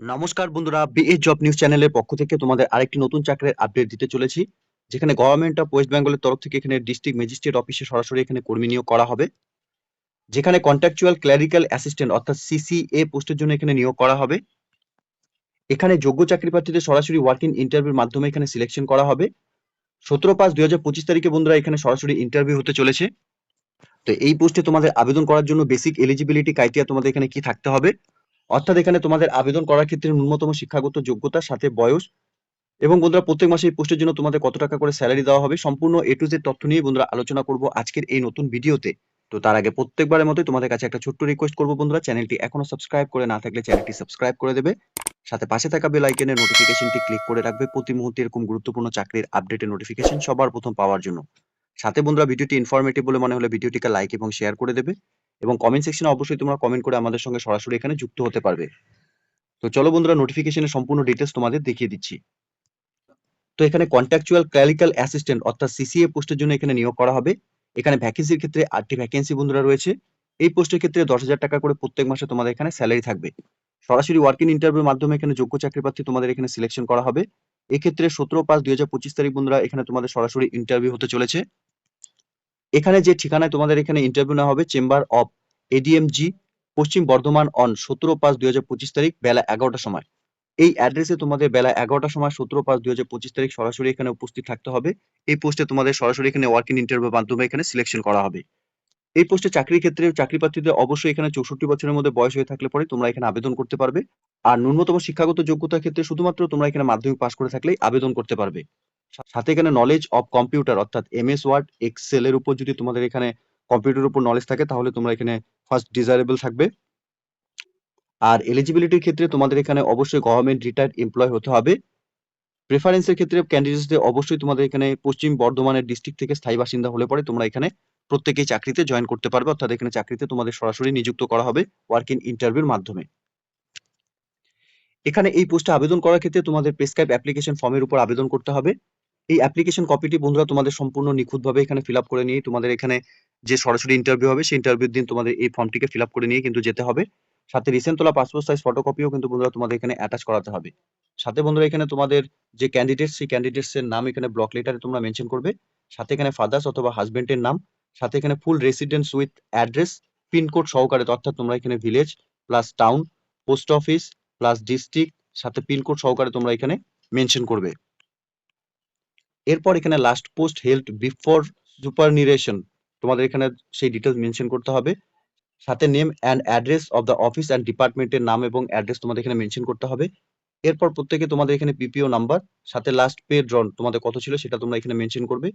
নমস্কার বন্ধুরা BA job news চ্যানেলের পক্ষ থেকে তোমাদের আরেকটি নতুন চাকরির আপডেট দিতে চলেছি। যেখানে গভর্নমেন্ট অফ ওয়েস্ট বেঙ্গলের তরফ থেকে এখানে ডিস্ট্রিক্ট ম্যাজিস্ট্রেট অফিসে সরাসরি এখানে কর্মী নিয়োগ করা হবে। যেখানে কন্ট্রাকচুয়াল ক্ল্যারিক্যাল অ্যাসিস্ট্যান্ট অর্থাৎ সিসিএ পোস্টের জন্য এখানে নিয়োগ করা হবে। এখানে যোগ্য চাকরি প্রার্থীদের সরাসরি ওয়ার্কিং ইন্টারভিউর মাধ্যমে এখানে সিলেকশন করা হবে। সতেরো পাঁচ দুই হাজার পঁচিশ তারিখে বন্ধুরা এখানে সরাসরি ইন্টারভিউ হতে চলেছে। তো এই পোস্টে তোমাদের আবেদন করার জন্য বেসিক এলিজিবিলিটি ক্রাইটেরিয়া তোমাদের এখানে কি থাকতে হবে? অর্থাৎ এখানে তোমাদের আবেদন করার ক্ষেত্রে ন্যূনতম শিক্ষাগত যোগ্যতার সাথে বয়স এবং বন্ধুরা প্রত্যেক মাসে এই পোস্টের জন্য তোমাদের কত টাকা করে স্যালারি দেওয়া হবে সম্পূর্ণ এ টু জেড তথ্য নিয়ে বন্ধুরা আলোচনা করব আজকের এই নতুন ভিডিওতে। তো তার আগে প্রত্যেকবারের মতোই তোমাদের কাছে একটা ছোট্ট রিকোয়েস্ট করব বন্ধুরা। চ্যানেলটি এখনও সাবস্ক্রাইব করে না থাকলে চ্যানেলটি সাবস্ক্রাইব করে দেবে। সাথে পাশে থাকা বেল আইকনের নোটিফিকেশনটি ক্লিক করে রাখবে। প্রতি মুহূর্তে এরকম গুরুত্বপূর্ণ চাকরির আপডেটের নোটিফিকেশন সবার প্রথম পাওয়ার জন্য। সাথে বন্ধুরা ভিডিওটি ইনফরমেটিভ বলে মনে হলে ভিডিওটিকে লাইক এবং শেয়ার করে দেবে। এবং কমেন্ট সেকশনে অবশ্যই তোমরা কমেন্ট করে আমাদের সঙ্গে সরাসরি এখানে যুক্ত হতে পারবে। তো চলো বন্ধুরা নোটিফিকেশনের সম্পূর্ণ ডিটেলস তোমাদের দেখিয়ে দিচ্ছি। তো এখানে কন্ট্রাকচুয়াল ক্লারিক্যাল অ্যাসিস্ট্যান্ট অর্থাৎ সিসিএ পোস্টের জন্য এখানে নিয়োগ করা হবে। এখানে ভ্যাকেন্সির ক্ষেত্রে আটটি ভ্যাকেন্সি বন্ধুরা রয়েছে। এই পোস্টের ক্ষেত্রে দশ হাজার টাকা করে প্রত্যেক মাসে তোমাদের এখানে স্যালারি থাকবে। সরাসরি ওয়ার্কিং ইন্টারভিউর মাধ্যমে এখানে যোগ্য চাকরি প্রার্থী তোমাদের এখানে সিলেকশন করা হবে। এক্ষেত্রে সতেরো পাঁচ দুই হাজার পঁচিশ তারিখ বন্ধুরা এখানে তোমাদের সরাসরি ইন্টারভিউ হতে চলেছে। এখানে যে ঠিকানায় তোমাদের এখানে ইন্টারভিউ নেওয়া হবে chamber of এডিএমজি Paschim Bardhaman on সতেরো পাঁচ দুই হাজার পঁচিশ তারিখ, বেলা এগারোটার সময়। এই অ্যাড্রেসে তোমাদের বেলা এগারোটার সময় সতেরো পাঁচ দুই হাজার পঁচিশ তারিখ সরাসরি এখানে উপস্থিত থাকতে হবে। এই পোস্টে তোমাদের সরাসরি এখানে ওয়ার্কিং ইন্টারভিউ মাধ্যমে এখানে সিলেকশন করা হবে। এই পোস্টে চাকরির ক্ষেত্রে চাকরি প্রার্থীদের অবশ্যই এখানে চৌষট্টি বছরের মধ্যে বয়স হয়ে থাকলে পরে তোমরা এখানে আবেদন করতে পারবে। আর ন্যূনতম শিক্ষাগত যোগ্যতার ক্ষেত্রে শুধুমাত্র তোমরা এখানে মাধ্যমিক পাস করে থাকলেই আবেদন করতে পারবে। সাথে এখানে নলেজ অফ কম্পিউটার অর্থাৎ এমএস ওয়ার্ড এক্সেল এর উপর যদি তোমাদের এখানে কম্পিউটারের উপর নলেজ থাকে, তাহলে তোমরা এখানে ফার্স্ট ডিজারেবল থাকবে। আর এলিজিবিলিটির ক্ষেত্রে তোমাদের এখানে অবশ্যই গভর্নমেন্ট রিটায়ার্ড এমপ্লয় হতে হবে। প্রেফারেন্সের ক্ষেত্রে ক্যান্ডিডেটসদের অবশ্যই তোমাদের এখানে পশ্চিম বর্ধমানের ডিস্ট্রিক্ট থেকে স্থায়ী বাসিন্দা হলে পরে তোমরা এখানে প্রত্যেকেই চাকরিতে জয়েন করতে পারবে, অর্থাৎ এখানে চাকরিতে তোমাদের সরাসরি নিযুক্ত করা হবে ওয়ার্কিং ইন্টারভিউর মাধ্যমে। এখানে এই পোস্টে আবেদন করার ক্ষেত্রে তোমাদের প্রেসক্রাইব অ্যাপ্লিকেশন ফর্মের উপর আবেদন করতে হবে। এই অ্যাপ্লিকেশন কপিটি বন্ধুরা তোমাদের সম্পূর্ণ নিখুঁতভাবে এখানে ফিল করে নিয়ে তোমাদের এখানে যে সরাসরি ইন্টারভিউ হবে, সেই ইন্টারভিউর দিন তোমাদের এই ফর্মটিকে ফিল করে নিয়ে কিন্তু যেতে হবে। সাথে রিসেন্ট তোলা পাসপোর্ট সাইজ ফটোকপিও কিন্তু বন্ধুরা তোমাদের এখানে অ্যাটাচ করাতে হবে। সাথে বন্ধুরা এখানে তোমাদের যে ক্যান্ডিডেট সেই ক্যান্ডিডেটস এর নাম এখানে ব্লক লেটারে তোমরা মেনশন করবে। সাথে এখানে ফাদার্স অথবা হাজবেন্ডের নাম, সাথে এখানে full residence with address pincode সহকারে অর্থাৎ তোমরা এখানে village plus town post office plus district সাথে পিনকোড সহকারে তোমরা এখানে মেনশন করবে। এরপর এখানে last post held before superannuation তোমাদের এখানে সেই ডিটেলস মেনশন করতে হবে। সাথে name and address of the office and ডিপার্টমেন্টের নাম এবং অ্যাড্রেস তোমাদের এখানে মেনশন করতে হবে। এরপর প্রত্যেকে তোমাদের এখানে পিপিও নাম্বার সাথে লাস্ট পে ড্রন তোমাদের কত ছিল সেটা তোমরা এখানে মেনশন করবে।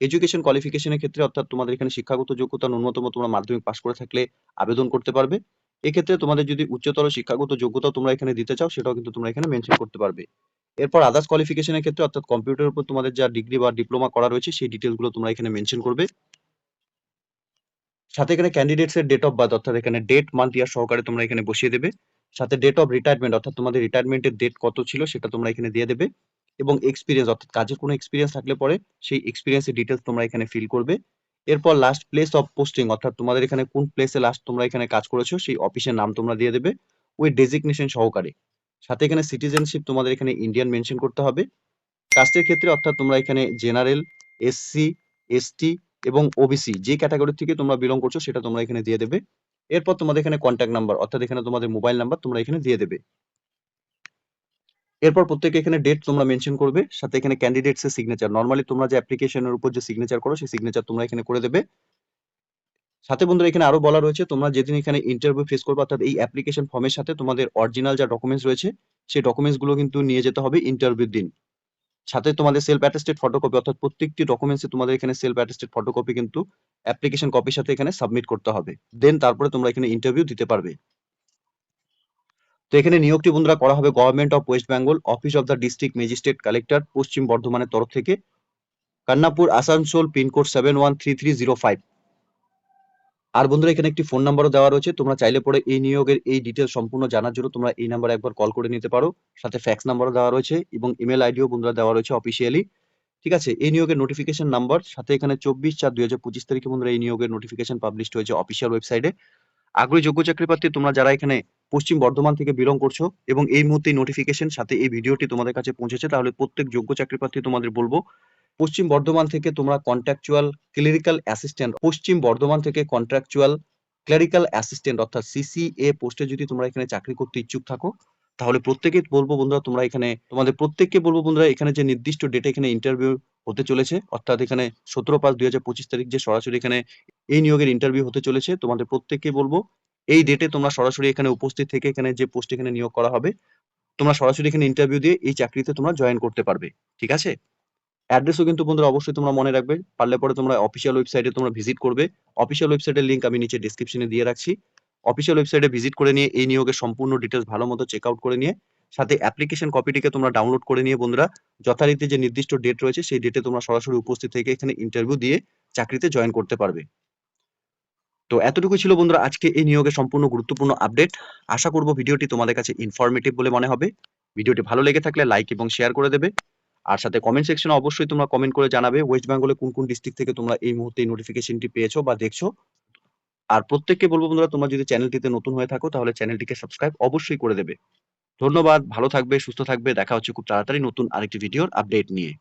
এডুকেশন কোয়ালিফিকেশনের ক্ষেত্রে অর্থাৎ তোমাদের এখানে শিক্ষাগত যোগ্যতা ন্যূনতম তোমরা মাধ্যমিক পাস করে থাকলে আবেদন করতে পারবে। এক্ষেত্রে তোমাদের যদি উচ্চতর শিক্ষাগত যোগ্যতা তোমরা এখানে দিতে চাও, সেটাও কিন্তু তোমরা এখানে মেনশন করতে পারবে। এরপর আদার্স কোয়ালিফিকেশনের ক্ষেত্রে অর্থাৎ কম্পিউটারের উপর তোমাদের যা ডিগ্রি বা ডিপ্লোমা করা রয়েছে, সেই ডিটেলসগুলো তোমরা এখানে মেনশন করবে। সাথে এখানে ক্যান্ডিডেটস এর ডেট অফ বার্থ অর্থাৎ এখানে ডেট মান্থ ইয়ার সহকারে তোমরা এখানে বসিয়ে দেবে। সাথে ডেট অফ রিটায়ারমেন্ট অর্থাৎ তোমাদের রিটায়ারমেন্টের ডেট কত ছিল সেটা তোমরা এখানে দিয়ে দেবে। এবং এক্সপিরিয়েন্স অর্থাৎ কাজের কোনো এক্সপিরিয়েন্স থাকলে পরে সেই এক্সপিরিয়েন্সের ডিটেলস তোমরা এখানে ফিল করবে। এরপর লাস্ট প্লেস অফ পোস্টিং অর্থাৎ তোমাদের এখানে কোন প্লেসে লাস্ট তোমরা এখানে কাজ করেছ, সেই অফিসের নাম তোমরা দিয়ে দেবে। ওই ডেজিগনেশন সহকারে। সাথে এখানে সিটিজেনশিপ তোমাদের এখানে ইন্ডিয়ান মেনশন করতে হবে। কাস্টের ক্ষেত্রে অর্থাৎ তোমরা এখানে জেনারেল এসসি এসটি এবং ওবিসি যে ক্যাটাগরি থেকে তোমরা বিলং করছ সেটা তোমরা এখানে দিয়ে দেবে। এরপর তোমাদের এখানে কন্ট্যাক্ট নাম্বার অর্থাৎ এখানে তোমাদের মোবাইল নাম্বার তোমরা এখানে দিয়ে দেবে। এরপর প্রত্যেকে এখানে ডেট তোমরা মেনশন করবে, সাথে এখানে ক্যান্ডিডেটস এর সিগনেচার নর্মালি তোমরা যে অ্যাপ্লিকেশনের উপর যে সিগনেচার করো, সেই সিগনেচার তোমরা এখানে করে দেবে। সাথে বন্ধুরা, এখানে আরও বলা রয়েছে, তোমরা যেদিন এখানে ইন্টারভিউ ফেস করবে, অর্থাৎ এই অ্যাপ্লিকেশন ফর্মের সাথে তোমাদের অরিজিনাল যা ডকুমেন্টস রয়েছে, সেই ডকুমেন্টসগুলো কিন্তু নিয়ে যেতে হবে ইন্টারভিউর দিন। সাথে তোমাদের সেলফ অ্যাটেস্টেড ফটোকপি অর্থাৎ প্রত্যেকটি ডকুমেন্টসে তোমাদের এখানে সেলফ অ্যাটেস্টেড ফটোকপি কিন্তু অ্যাপ্লিকেশন কপির সাথে এখানে সাবমিট করতে হবে। দেন তারপরে তোমরা এখানে ইন্টারভিউ দিতে পারবে। তো এখানে নিয়োগটি বন্ধুরা করা হবে government of West Bengal office of the district magistrate collector পশ্চিম বর্ধমানের তরফ থেকে। Kannapur, Asansol, pincode seven one three three zero five আর বন্ধুরা, এখানে একটি ফোন নাম্বারও দেওয়া রয়েছে। তোমরা চাইলে পরে এই নিয়োগের এই ডিটেলস সম্পূর্ণ জানার জন্য তোমরা এই নাম্বারে একবার কল করে নিতে পারো। সাথে ফ্যাক্স নাম্বারও দেওয়া রয়েছে এবং ইমেল আইডিও বন্ধুরা দেওয়া রয়েছে অফিসিয়ালি ঠিক আছে, এই নিয়োগের নোটিফিকেশন নাম্বার সাথে এখানে চব্বিশ চার দুই হাজার পঁচিশ তারিখে বন্ধুরা এই নিয়োগের নোটিফিকেশন পাবলিশ হয়েছে অফিসিয়াল ওয়েবসাইটে আগ্রহী যোগ্য চাকরি প্রার্থী, তোমরা যারা এখানে পশ্চিম বর্ধমান থেকে বিলং করছ এবং এই মুহূর্তে নোটিফিকেশন সাথে এই ভিডিওটি তোমাদের কাছে পৌঁছেছে, তাহলে প্রত্যেক যোগ্য চাকরি প্রার্থী তোমাদের বলব পশ্চিম বর্ধমান থেকে তোমরা contractual clerical assistant Paschim Bardhaman থেকে কন্ট্রাকচুয়াল ক্লেরিক্যাল অ্যাসিস্ট্যান্ট অর্থাৎ সিসিএ পোস্টে যদি তোমরা এখানে চাকরি করতে ইচ্ছুক থাকো, তাহলে প্রত্যেকে বলব বন্ধুরা, তোমরা এখানে, তোমাদের প্রত্যেককে বলব বন্ধুরা, এখানে যে নির্দিষ্ট ডেটে এখানে ইন্টারভিউ হতে চলেছে, অর্থাৎ এখানে সতেরো পাঁচ দুই হাজার পঁচিশ তারিখ যে সরাসরি এখানে এই নিয়োগের ইন্টারভিউ হতে চলেছে, তোমাদের প্রত্যেককে বলব, এই ডেটে তোমরা সরাসরি এখানে উপস্থিত থেকে এখানে যে পোস্ট এখানে নিয়োগ করা হবে, তোমরা সরাসরি এখানে ইন্টারভিউ দিয়ে এই চাকরিতে তোমরা জয়েন করতে পারবে, ঠিক আছে? অ্যাড্রেসও কিন্তু বন্ধুরা অবশ্যই তোমরা মনে রাখবে। পারলে পরে তোমরা অফিসিয়াল ওয়েবসাইটে তোমরা ভিজিট করবে। অফিসিয়াল ওয়েবসাইটের লিঙ্ক আমি নিচে ডেসক্রিপশনে দিয়ে রাখছি। অফিসিয়াল ওয়েবসাইটে ভিজিট করে নিয়ে, এই নিয়োগের সম্পূর্ণ ডিটেলস ভালো মতো চেক আউট করে নিয়ে, সাথে অ্যাপ্লিকেশন কপিটিকে তোমরা ডাউনলোড করে নিয়ে বন্ধুরা, যথারীতি যে নির্দিষ্ট ডেট রয়েছে, সেই ডেটে তোমরা সরাসরি উপস্থিত থেকে এখানে ইন্টারভিউ দিয়ে চাকরিতে জয়েন করতে পারবে। তো এতটুকু ছিল বন্ধুরা আজকে এই নিয়োগের সম্পূর্ণ গুরুত্বপূর্ণ আপডেট আশা করব ভিডিওটি তোমাদের কাছে ইনফরমেটিভ বলে মনে হবে। ভিডিওটি ভালো লেগে থাকলে লাইক এবং শেয়ার করে দেবে। আর সাথে কমেন্ট সেকশনে অবশ্যই তোমরা কমেন্ট করে জানাবে ওয়েস্ট বেঙ্গলে কোন কোন ডিস্ট্রিক্ট থেকে তোমরা এই মুহূর্তে নোটিফিকেশনটি পেয়েছ বা দেখছ। আর প্রত্যেককে বলব বন্ধুরা, তোমরা যদি চ্যানেলটিতে নতুন হয়ে থাকো, তাহলে চ্যানেলটিকে সাবস্ক্রাইব অবশ্যই করে দেবে। ধন্যবাদ, ভালো থাকবে, সুস্থ থাকবে, দেখা হচ্ছে খুব তাড়াতাড়ি নতুন আরেকটি ভিডিওর আপডেট নিয়ে।